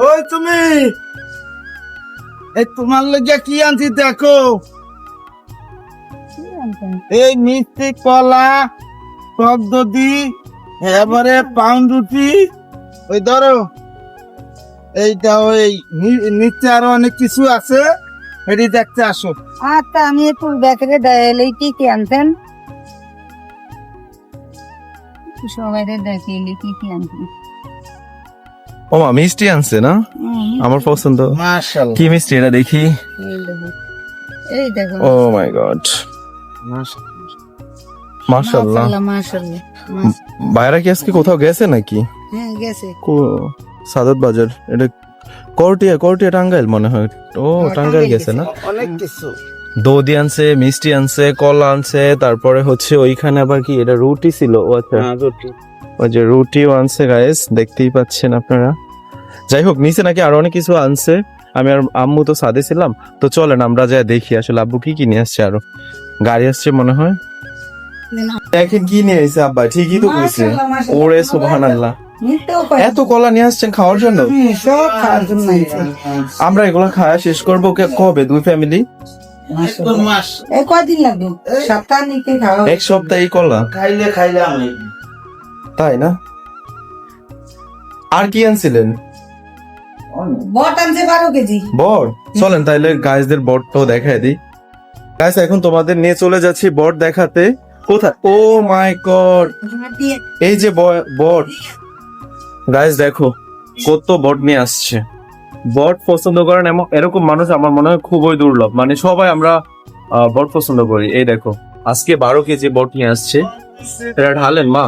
ওই তুমি! এই তোমার লগে কি আনছি দেখো? এই মিষ্টি কলা টক দধি এবারে পাউন্ড রুটি ওই ধরো এইটা ওই নিচে আরও অনেক কিছু আছে এটি দেখতে আসো। আচ্ছা আমি একটু ব্যাটারে ডায়ালেই কি কি আনতেন সবাই দেখাইলে কি কি আনতেন ও মা মিষ্টি আনছে না? আমার পছন্দ। মাশাআল্লাহ কি মিষ্টি এটা দেখি? এই দেখো। Oh my god. মাশাআল্লাহ মাশাআল্লাহ বাইরে কি আজকে কোথাও গেছে নাকি? হ্যাঁ গেছে। কো- সাদত বাজার। এটা করটিয়া করটিয়া টাঙ্গাইল মনে হয়। ও টাঙ্গাইল গেছে না? অনেক কিছু। দধি আনছে মিষ্টি আনছে কলা আনছে তারপরে হচ্ছে ওইখানে আবার কি এটা রুটি ছিল? ও আচ্ছা। হ্যাঁ, রুটি। ওই যে রুটিও আনছে গাইস দেখতেই পাচ্ছেন আপনারা। যাই হোক নিচে নাকি আরও অনেক কিছু আনছে। আমি আর আম্মু তো সাদে ছিলাম। তো চলেন আমরা যাই দেখি আসলে আব্বু কি কি নিয়ে আসছে আরও। গাড়ি আসছে মনে হয়। দেখেন কি নিয়ে এসেছে আব্বা ঠিকই তো কইছে। ওরে সুবহানাল্লাহ। মিথ্যেও এত কলা নিয়ে আসছেন খাওয়ার জন্য। আমরা এগুলো খাওয়া শেষ করব কবে? দুই ফ্যামিলি লাগবে? সপ্তাহ এক সপ্তাহ এই কলা? খাইলে খাইলে তাই না? আর কি আনছিলেন? বট চলেন তাইলে গাইজদের বটটাও দেখায় দিই। গাইস এখন তোমাদের নিয়ে চলে যাচ্ছি বট দেখাতে। কোথায়? Oh my god. এই যে বট। গাইস দেখো, কত বট নিয়ে আসছে। বট পছন্দ করেন এমন এরকম মানুষ আমার মনে হয় খুবই দুর্লভ। মানে সবাই আমরা বট পছন্দ করি। এই দেখো, আজকে বারো কেজি বট নিয়ে আসছে। এটা ঢালেন, মা।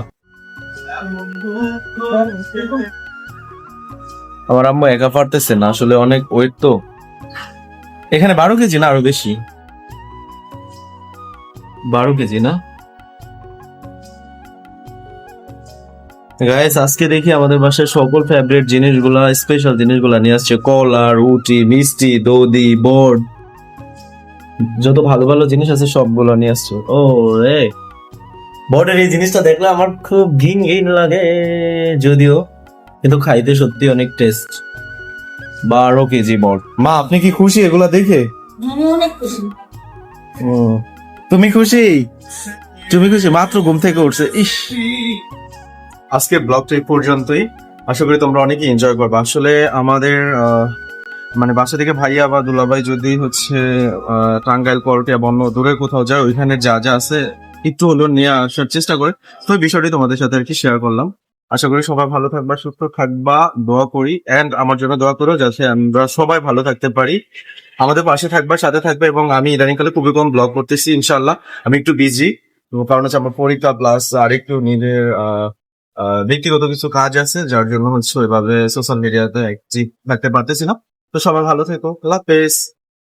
আমার আম্মু একা পারতেছে না, আসলে অনেক ওয়েট তো। এখানে বারো কেজি না আরও বেশি? বারো কেজি না? গাইস আজকে দেখি আমাদের বাসায় সকল ফেভারিট জিনিসগুলা স্পেশাল জিনিসগুলা নিয়ে আসছে। কলা, রুটি, মিষ্টি দধি বোর্ড যত ভালো ভালো জিনিস আছে সবগুলো নিয়ে আসছে। ও রে বোর্ডের এই জিনিসটা দেখলে আমার খুব ঘিন ঘিন লাগে, যদিও। কিন্তু খাইতে সত্যি অনেক টেস্ট বারো কেজি বট। মা আপনি কি খুশি এগুলা দেখে? আমি অনেক খুশি। হুম। তুমি খুশি? তুমি খুশি? মাত্র ঘুম থেকে উঠছে। ইস। আজকে ব্লগটা এই পর্যন্তই। আশা করি তোমরা অনেকে এনজয় করবে। আসলে আমাদের আহ, মানে বাসা থেকে ভাইয়া বা দুলাভাই যদি হচ্ছে আহ, টাঙ্গাইল করটিয়া বন্য দূরে কোথাও যায় ওইখানে যা যা আছে একটু হলেও নিয়ে আসার চেষ্টা করে। তো বিষয়টি তোমাদের সাথে আর কি শেয়ার করলাম। আশা করি সবাই ভালো থাকবা, সুস্থ থাকবা, দোয়া করি এন্ড আমার জন্য দোয়া করো যাতে আমরা সবাই ভালো থাকতে পারি। আমাদের পাশে থাকবা, সাথে থাকবে, এবং আমি ইদানিংকালে খুবই কম ব্লগ করতেছি ইনশাল্লাহ আমি একটু বিজি তো কারণ হচ্ছে আমার পরীক্ষা প্লাস আরেকটু নিজের ব্যক্তিগত কিছু কাজ আছে, যার জন্য হচ্ছে ওইভাবে সোশ্যাল মিডিয়াতে অ্যাক্টিভ থাকতে পারতেছি না। তো সবাই ভালো থেকো, আল্লাহ